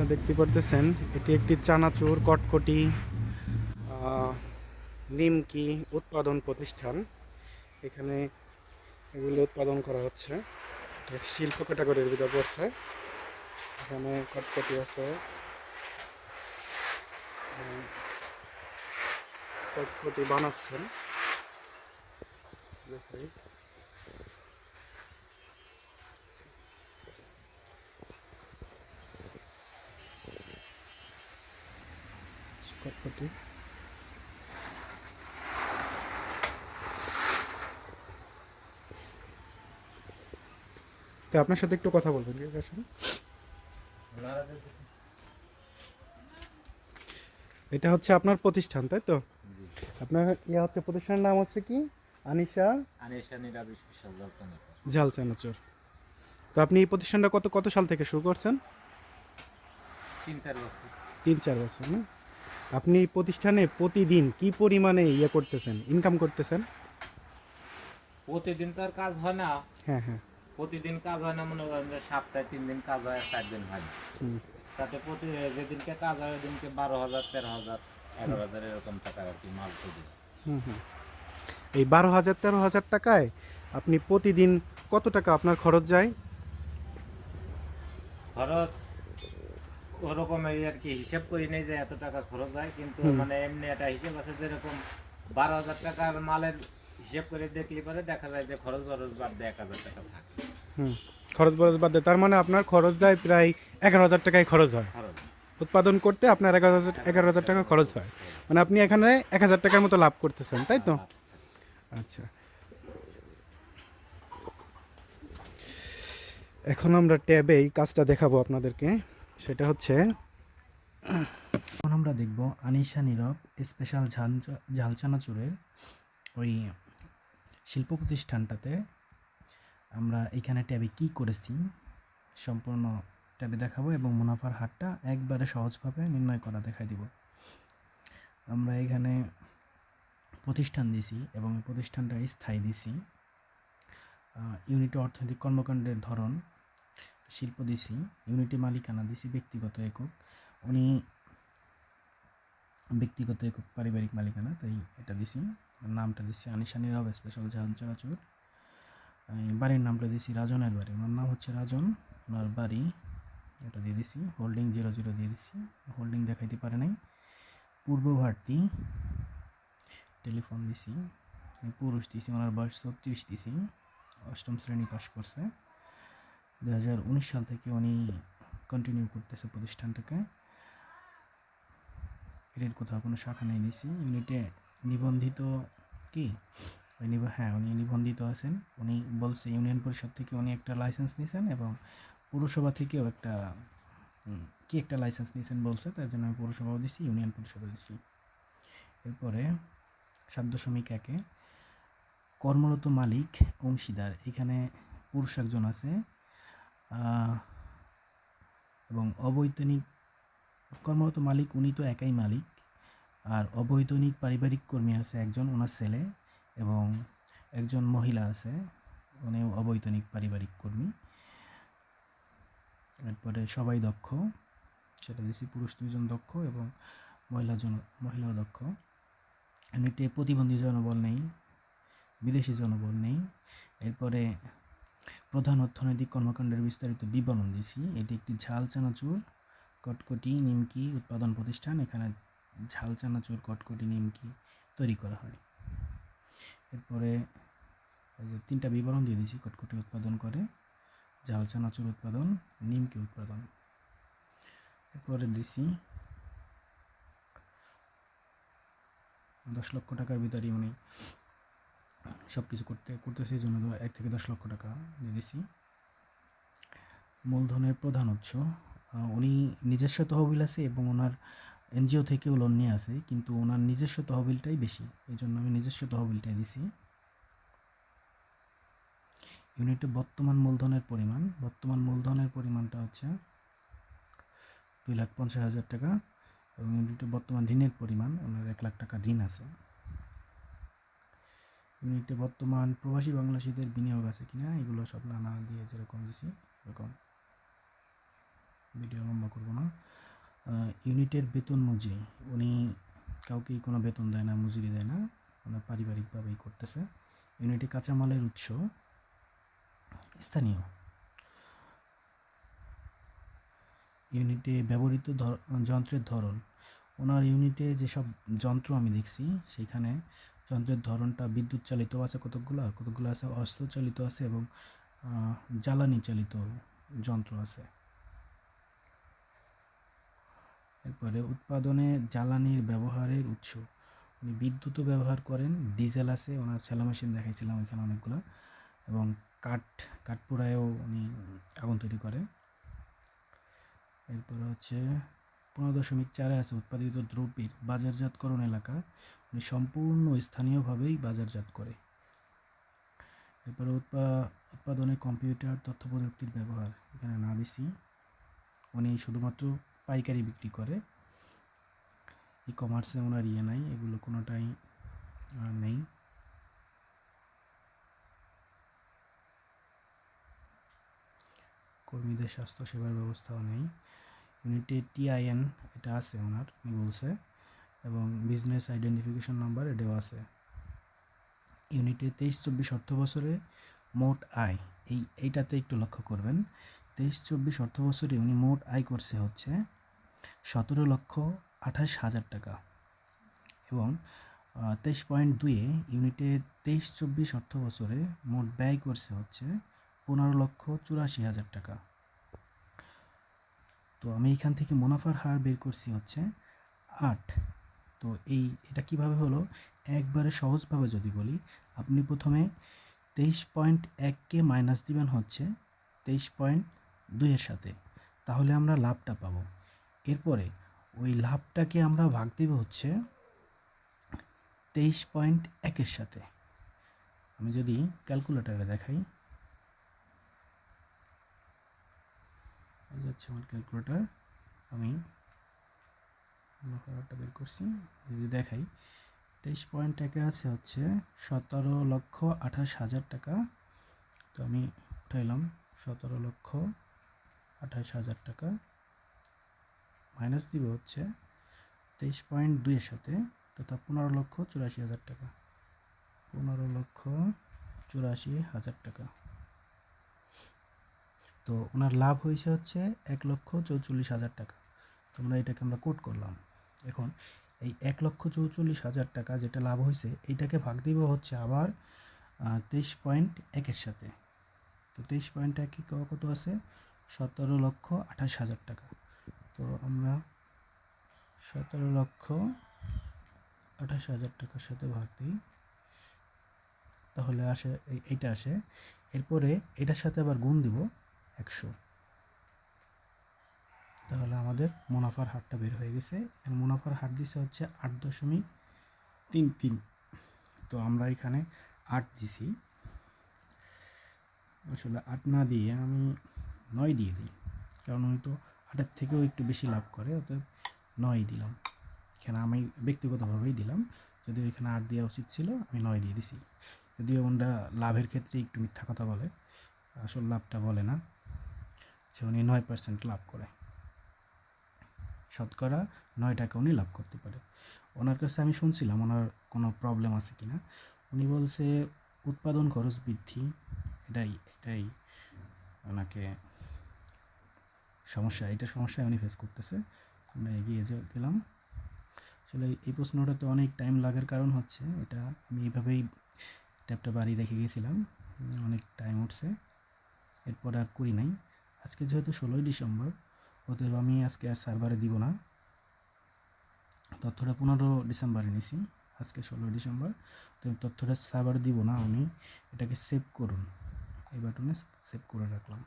আপনারা দেখতে পারতেছেন, এটি একটি চানাচুর, কটকটি নিমকি উৎপাদন প্রতিষ্ঠান। এখানে এগুলো উৎপাদন করা হচ্ছে। শিল্প ক্যাটাগরির ভিতরে পড়ছে। এখানে কটকটি আছে। কটকটি বানাচ্ছেন। দেখাই কটকটি তো আপনার সাথে একটু কথা বলবেন ঠিক আছে এটা হচ্ছে আপনার প্রতিষ্ঠান তাই তো? আপনার ইয়া হচ্ছে প্রতিষ্ঠানের নাম হচ্ছে কি? আনিশা? আনিশা নিরামিষ বিশাল জাল চানাচুর তো আপনি এই প্রতিষ্ঠানটা কত কত সাল থেকে শুরু করছেন? তিন চার বছর। তিন চার বছর না? আপনি প্রতিষ্ঠানে প্রতিদিন কি পরিমাণে ইয়ে করতেছেন ইনকাম করতেছেন? প্রতিদিন তো আর কাজ হয় না। হ্যাঁ হ্যাঁ। প্রতিদিন কাজ হয় না মনে করেন যে সপ্তাহে তিন দিন কাজ হয় চার দিন হয় তাতে প্রতি যেদিনকে কাজ হয় ওদিনকে বারো হাজার তেরো হাজার এগারো হাজার এরকম টাকা আর কি মাল হুম। এই বারো হাজার তেরো হাজার টাকায় আপনি প্রতিদিন কত টাকা আপনার খরচ যায়? খরচ ওরকম এই আর কি হিসাব করি নেই যে এত টাকা খরচ হয় কিন্তু মানে এমনি একটা হিসেব আছে যেরকম বারো হাজার টাকার মালের হিসেব করে দেখলে পরে দেখা যায় যে খরচ বরচ বাদ দিয়ে এক হাজার টাকা থাকে। হুম খরচ বরচ বাদ দিয়ে তার মানে আপনার খরচ যায় প্রায় এগারো হাজার টাকায় খরচ হয়। উৎপাদন করতে আপনার এগারো হাজার এগারো হাজার টাকা খরচ হয়। মানে আপনি এখানে এক হাজার টাকার মতো লাভ করতেছেন তাই তো? আচ্ছা। এখন আমরা ট্যাবে এই কাজটা দেখাবো আপনাদেরকে। সেটা হচ্ছে এখন আমরা দেখব আনিশা নীরব স্পেশাল ঝাল ঝাল চানাচুরের ওই শিল্প প্রতিষ্ঠানটাতে আমরা এখানে ট্যাবে কি করেছি সম্পূর্ণ ট্যাবে দেখাবো এবং মুনাফার হারটা একবারে সহজভাবে নির্ণয় করা দেখাই দিব। আমরা এখানে প্রতিষ্ঠান দিছি এবং প্রতিষ্ঠানটা স্থায়ী দিছি ইউনিট অর্থনৈতিক কর্মকাণ্ডের ধরন শিল্প দিছি, ইউনিটি মালিকানা দিছি ব্যক্তিগত একক। উনি ব্যক্তিগত একক পারিবারিক মালিকানা, তাই এটা দিছি। নামটা দিছি আনিশা নীরব স্পেশাল জাহাজ চলাচল বাড়ির নামটা দিছি রাজনের বাড়ি। ওনার নাম হচ্ছে রাজন। ওনার বাড়ি এটা দিয়ে দিছি হোল্ডিং জিরো জিরো দিয়ে দিছি। হোল্ডিং দেখাইতে পারে নাই। পূর্বভারতী টেলিফোন দিছি। পুরুষ দিছি, ওনার বয়স ছত্রিশ দিছি। অষ্টম শ্রেণি পাশ করছে। দু হাজার উনিশ সাল থেকে উনি কন্টিনিউ করতেছে প্রতিষ্ঠানটাকে। এর কোথাও কোনো শাখা নেই দিছি ইউনিটে নিবন্ধিত কি? হ্যাঁ উনি নিবন্ধিত আছেন। উনি বলছে ইউনিয়ন পরিষদ থেকে উনি একটা লাইসেন্স নিয়েছেন এবং পৌরসভা থেকেও একটা কি একটা লাইসেন্স নিয়েছেন বলছে, তার জন্য আমি পৌরসভাও দিছি, ইউনিয়ন পরিষদও দিছি। এরপরে সাত দশমিক একে কর্মরত মালিক অংশীদার। এখানে পুরুষ একজন আছে। এবং অবৈতনিক কর্মরত মালিক উনি তো একাই মালিক। আর অবৈতনিক পারিবারিক কর্মী আছে একজন, ওনার ছেলে এবং একজন মহিলা আছে উনি অবৈতনিক পারিবারিক কর্মী। এরপরে সবাই দক্ষ সেটা দিয়েছি পুরুষ দুজন দক্ষ এবং মহিলা জন, মহিলাও দক্ষ। এমনিতে প্রতিবন্ধী জনবল নেই, বিদেশি জনবল নেই। এরপরে প্রধান অর্থনৈতিক কর্মকাণ্ডের বিস্তারিত বিবরণ দিছি এটি একটি ঝাল চানাচুর, কটকটি নিমকি উৎপাদন প্রতিষ্ঠান। এখানে ঝাল চানাচুর, কটকটি নিমকি তৈরি করা হয়। এরপরে তিনটা বিবরণ দিয়ে দিয়েছি, কটকটি উৎপাদন করে, ঝাল চানাচুর উৎপাদন, নিমকি উৎপাদন। এরপরে দিছি দশ লক্ষ টাকার ভিতরে উনি সব কিছু করতে করতেছে জন্য এক থেকে দশ লক্ষ টাকা দিয়ে দিছি। মূলধনের প্রধান উৎস উনি নিজস্ব তহবিল আছে এবং ওনার এনজিও থেকেও লোন নিয়ে আছে, কিন্তু ওনার নিজস্ব তহবিলটাই বেশি, এই জন্য আমি নিজস্ব তহবিলটাই দিছি। ইউনিটে বর্তমান মূলধনের পরিমাণ, বর্তমান মূলধনের পরিমাণটা হচ্ছে দুই লাখ পঞ্চাশ হাজার টাকা এবং ইউনিটে বর্তমান ঋণের পরিমাণ, ওনার এক লাখ টাকা ঋণ আছে। ইউনিটে বর্তমান প্রবাসী বাংলাদেশিদের বিনিয়োগ আছে কিনা, এগুলো সব নানা দিয়ে যেরকম দিছি এরকম ভিডিও লম্বা করব না। ইউনিটের বেতন মজুরি উনি কাউকেই কোনো বেতন দেয় না মজুরি দেয় না ওনার পারিবারিকভাবেই করতেছে। ইউনিটে কাঁচামালের উৎস স্থানীয়। ইউনিটে ব্যবহৃত যন্ত্রের ধরন, ওনার ইউনিটে যেসব যন্ত্র আমি দেখছি সেখানে যন্ত্রের ধরনটা বিদ্যুৎ চালিত আছে কতকগুলো কতকগুলো আছে অস্ত্র চালিত আছে এবং জ্বালানি চালিত যন্ত্র আছে। এরপরে উৎপাদনে জ্বালানির ব্যবহারের উৎস। উনি বিদ্যুৎও ব্যবহার করেন, ডিজেল আছে, ওনার সেলো মেশিন দেখাইছিলাম ওইখানে অনেকগুলো এবং কাঠ কাঠ পোড়ায়ও উনি আগুন তৈরি করে। এরপরে হচ্ছে পনেরো দশমিক চারে আছে উৎপাদিত দ্রব্যের বাজারজাতকরণ এলাকা। সম্পূর্ণ স্থানীয়ভাবেই বাজারজাত করে। এরপরে উৎপা, উৎপাদনে কম্পিউটার, তথ্য প্রযুক্তির ব্যবহার, এখানে না দিছি উনি শুধুমাত্র পাইকারি বিক্রি করে। ই কমার্সে ওনার ইয়ে নাই, এগুলো কোনোটাই নেই। কর্মীদের স্বাস্থ্যসেবার ব্যবস্থাও নেই। ইউনিটে টিআইএন এটা আছে ওনার উনি বলছে এবং বিজনেস আইডেন্টিফিকেশন নাম্বার এটাও আছে। ইউনিটে তেইশ চব্বিশ অর্থ বছরে মোট আয়, এই, এইটাতে একটু লক্ষ্য করবেন। তেইশ চব্বিশ অর্থ বছরে উনি মোট আয় করছে হচ্ছে সতেরো লক্ষ আঠাশ হাজার টাকা। এবং তেইশ পয়েন্ট দুয়ে ইউনিটে তেইশ চব্বিশ অর্থ বছরে মোট ব্যয় করছে হচ্ছে পনেরো লক্ষ চুরাশি হাজার টাকা। তো আমি এখান থেকে মুনাফার হার বের করছি হচ্ছে আট। তো এই, এটা কীভাবে হলো? একবারে সহজভাবে যদি বলি, আপনি প্রথমে তেইশ পয়েন্ট এককে মাইনাস দিবেন হচ্ছে তেইশ পয়েন্ট দুইয়ের সাথে। তাহলে আমরা লাভটা পাবো। এরপরে ওই লাভটাকে আমরা ভাগ দিব হচ্ছে তেইশ পয়েন্ট একের সাথে। আমি যদি ক্যালকুলেটারে দেখাই যাচ্ছে আমার ক্যালকুলেটার, আমি মুনাফাটা বের করছি যদি দেখাই। তেইশ পয়েন্ট একে আছে হচ্ছে সতেরো লক্ষ আঠাশ হাজার টাকা। তো আমি উঠাইলাম, সতেরো লক্ষ আঠাশ হাজার টাকা। মাইনাস দিব হচ্ছে তেইশ পয়েন্ট দুইয়ের সাথে তথা পনেরো লক্ষ চুরাশি হাজার টাকা। পনেরো লক্ষ চুরাশি হাজার টাকা। তো ওনার লাভ হয়েছে হচ্ছে এক লক্ষ চৌচল্লিশ হাজার টাকা। তোমরা এটাকে আমরা কোট করলাম। এখন এই এক লক্ষ চৌচল্লিশ হাজার টাকা যেটা লাভ হয়েছে এইটাকে ভাগ দিব হচ্ছে আবার তেইশ পয়েন্ট একের সাথে। তো তেইশ পয়েন্ট একে ক- কত আছে? সতেরো লক্ষ আঠাশ হাজার টাকা। তো আমরা সতেরো লক্ষ আঠাশ হাজার টাকার সাথে ভাগ দিই। তাহলে আসে এই- এইটা আসে। এরপরে এটার সাথে আবার গুণ দিব একশো। তাহলে আমাদের মুনাফার হারটা বের হয়ে গেছে। আর মুনাফার হার দিছে হচ্ছে আট দশমিক তিন তিন। তো আমরা এখানে আট দিছি। আসলে আট না দিয়ে আমি নয় দিয়ে দিই। কারণ উনি তো আটের থেকেও একটু বেশি লাভ করে, অতএব নয় দিলাম। এখানে আমি ব্যক্তিগতভাবেই দিলাম। যদিও এখানে আট দেওয়া উচিত ছিল, আমি নয় দিয়ে দিছি। যদিও ওনরা লাভের ক্ষেত্রে একটু মিথ্যা কথা বলে, আসল লাভটা বলে না সে উনি নয় পার্সেন্ট লাভ করে। শতকরা নয় টাকা উনি লাভ করতে পারে। ওনার কাছে আমি শুনছিলাম ওনার কোনো প্রবলেম আছে কি না উনি বলছে, উৎপাদন খরচ বৃদ্ধি, এটাই এটাই ওনাকে সমস্যা, এটা সমস্যায় উনি ফেস করতেছে। আমরা এগিয়ে গেলাম। আসলে এই প্রশ্নটাতে অনেক টাইম লাগার কারণ হচ্ছে, এটা আমি এইভাবেই ট্যাপটা বাড়ি রেখে গেছিলাম। অনেক টাইম উঠছে, এরপর আর করি নাই। আজকে যেহেতু ষোলোই ডিসেম্বর অতএব আমি আজকে আর সার্ভারে দিব না। তথ্যটা পনেরো ডিসেম্বরে নিছি, আজকে ষোলো ডিসেম্বর। তো তথ্যটা সার্ভারে দিব না আমি, এটাকে সেভ করুন। এই বাটনে সেভ করে রাখলাম।